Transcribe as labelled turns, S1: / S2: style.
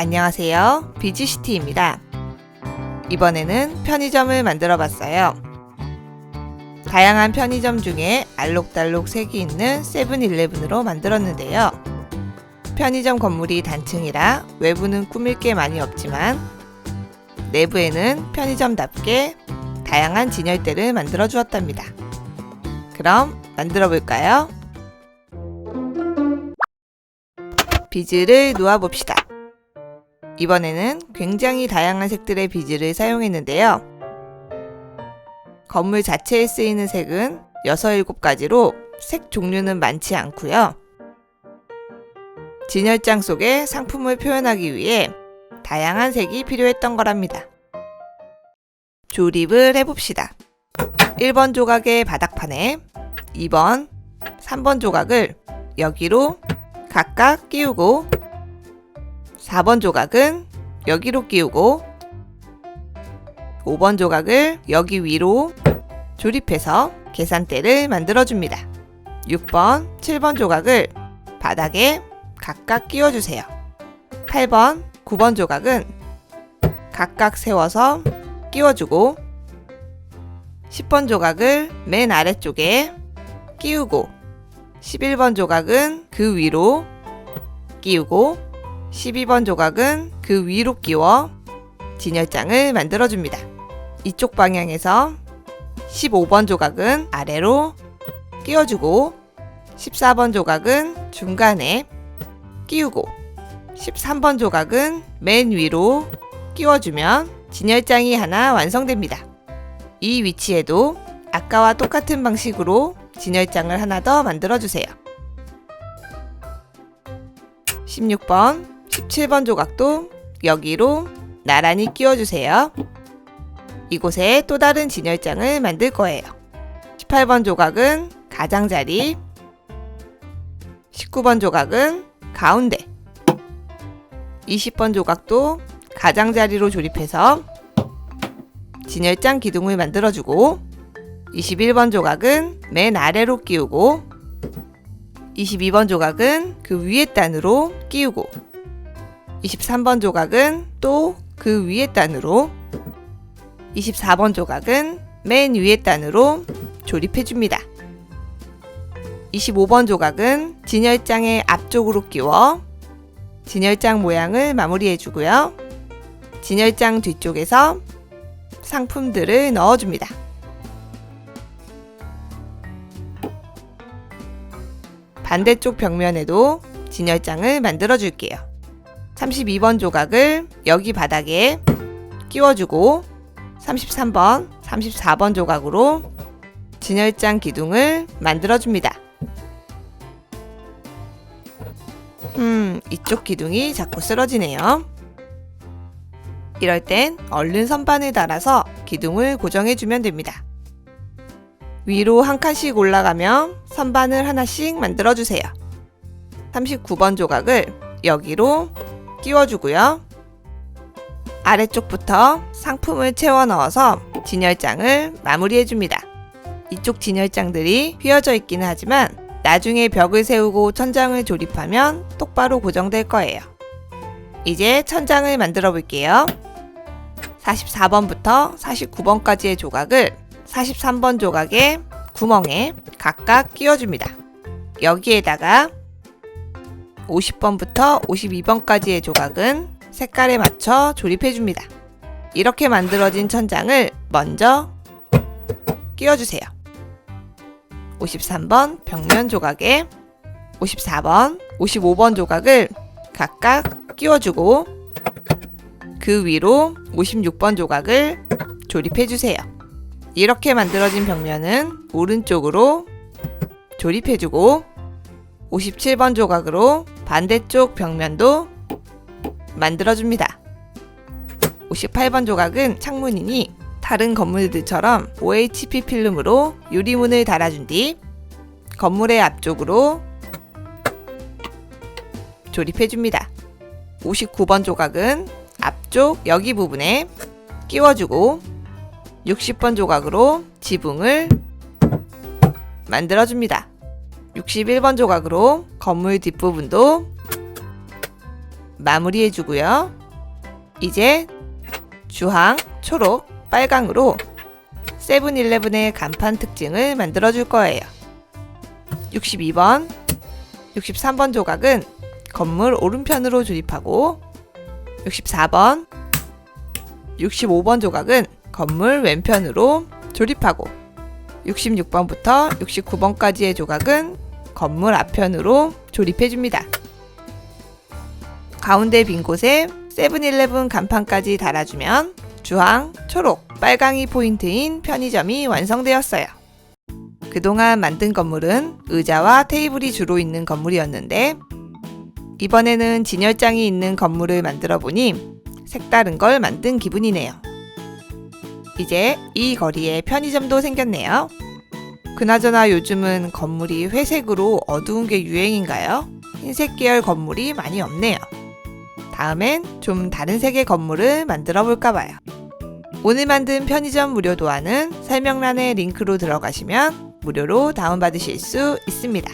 S1: 안녕하세요. 비지시티입니다. 이번에는 편의점을 만들어 봤어요. 다양한 편의점 중에 알록달록 색이 있는 세븐일레븐으로 만들었는데요. 편의점 건물이 단층이라 외부는 꾸밀 게 많이 없지만 내부에는 편의점답게 다양한 진열대를 만들어 주었답니다. 그럼 만들어 볼까요? 비즈를 놓아 봅시다. 이번에는 굉장히 다양한 색들의 비즈를 사용했는데요. 건물 자체에 쓰이는 색은 6, 7가지로 색 종류는 많지 않고요. 진열장 속에 상품을 표현하기 위해 다양한 색이 필요했던 거랍니다. 조립을 해봅시다. 1번 조각의 바닥판에 2번, 3번 조각을 여기로 각각 끼우고 4번 조각은 여기로 끼우고 5번 조각을 여기 위로 조립해서 계산대를 만들어줍니다. 6번, 7번 조각을 바닥에 각각 끼워주세요. 8번, 9번 조각은 각각 세워서 끼워주고 10번 조각을 맨 아래쪽에 끼우고 11번 조각은 그 위로 끼우고 12번 조각은 그 위로 끼워 진열장을 만들어줍니다. 이쪽 방향에서 15번 조각은 아래로 끼워주고 14번 조각은 중간에 끼우고 13번 조각은 맨 위로 끼워주면 진열장이 하나 완성됩니다. 이 위치에도 아까와 똑같은 방식으로 진열장을 하나 더 만들어주세요. 16번, 17번 조각도 여기로 나란히 끼워주세요. 이곳에 또 다른 진열장을 만들 거예요. 18번 조각은 가장자리, 19번 조각은 가운데, 20번 조각도 가장자리로 조립해서 진열장 기둥을 만들어주고 21번 조각은 맨 아래로 끼우고 22번 조각은 그 위에 단으로 끼우고 23번 조각은 또 그 위에 단으로 24번 조각은 맨 위에 단으로 조립해 줍니다. 25번 조각은 진열장의 앞쪽으로 끼워 진열장 모양을 마무리해 주고요. 진열장 뒤쪽에서 상품들을 넣어 줍니다. 반대쪽 벽면에도 진열장을 만들어 줄게요. 32번 조각을 여기 바닥에 끼워주고 33번, 34번 조각으로 진열장 기둥을 만들어 줍니다. 음, 이쪽 기둥이 자꾸 쓰러지네요. 이럴 땐 얼른 선반을 달아서 기둥을 고정해 주면 됩니다. 위로 한 칸씩 올라가며 선반을 하나씩 만들어 주세요. 39번 조각을 여기로 끼워주고요. 아래쪽부터 상품을 채워 넣어서 진열장을 마무리해 줍니다. 이쪽 진열장들이 휘어져 있기는 하지만 나중에 벽을 세우고 천장을 조립하면 똑바로 고정될 거예요. 이제 천장을 만들어 볼게요. 44번부터 49번까지의 조각을 43번 조각의 구멍에 각각 끼워줍니다. 여기에다가 50번부터 52번까지의 조각은 색깔에 맞춰 조립해줍니다. 이렇게 만들어진 천장을 먼저 끼워주세요. 53번 벽면 조각에 54번, 55번 조각을 각각 끼워주고 그 위로 56번 조각을 조립해주세요. 이렇게 만들어진 벽면은 오른쪽으로 조립해주고 57번 조각으로 반대쪽 벽면도 만들어줍니다. 58번 조각은 창문이니 다른 건물들처럼 OHP 필름으로 유리문을 달아준 뒤 건물의 앞쪽으로 조립해줍니다. 59번 조각은 앞쪽 여기 부분에 끼워주고 60번 조각으로 지붕을 만들어줍니다. 61번 조각으로 건물 뒷부분도 마무리해주고요. 이제 주황, 초록, 빨강으로 세븐일레븐의 간판 특징을 만들어줄 거예요. 62번, 63번 조각은 건물 오른편으로 조립하고 64번, 65번 조각은 건물 왼편으로 조립하고 66번부터 69번까지의 조각은 건물 앞편으로 조립해 줍니다. 가운데 빈 곳에 세븐일레븐 간판까지 달아주면 주황, 초록, 빨강이 포인트인 편의점이 완성되었어요. 그동안 만든 건물은 의자와 테이블이 주로 있는 건물이었는데 이번에는 진열장이 있는 건물을 만들어 보니 색다른 걸 만든 기분이네요. 이제 이 거리에 편의점도 생겼네요. 그나저나 요즘은 건물이 회색으로 어두운 게 유행인가요? 흰색 계열 건물이 많이 없네요. 다음엔 좀 다른 색의 건물을 만들어 볼까 봐요. 오늘 만든 편의점 무료 도안은 설명란의 링크로 들어가시면 무료로 다운받으실 수 있습니다.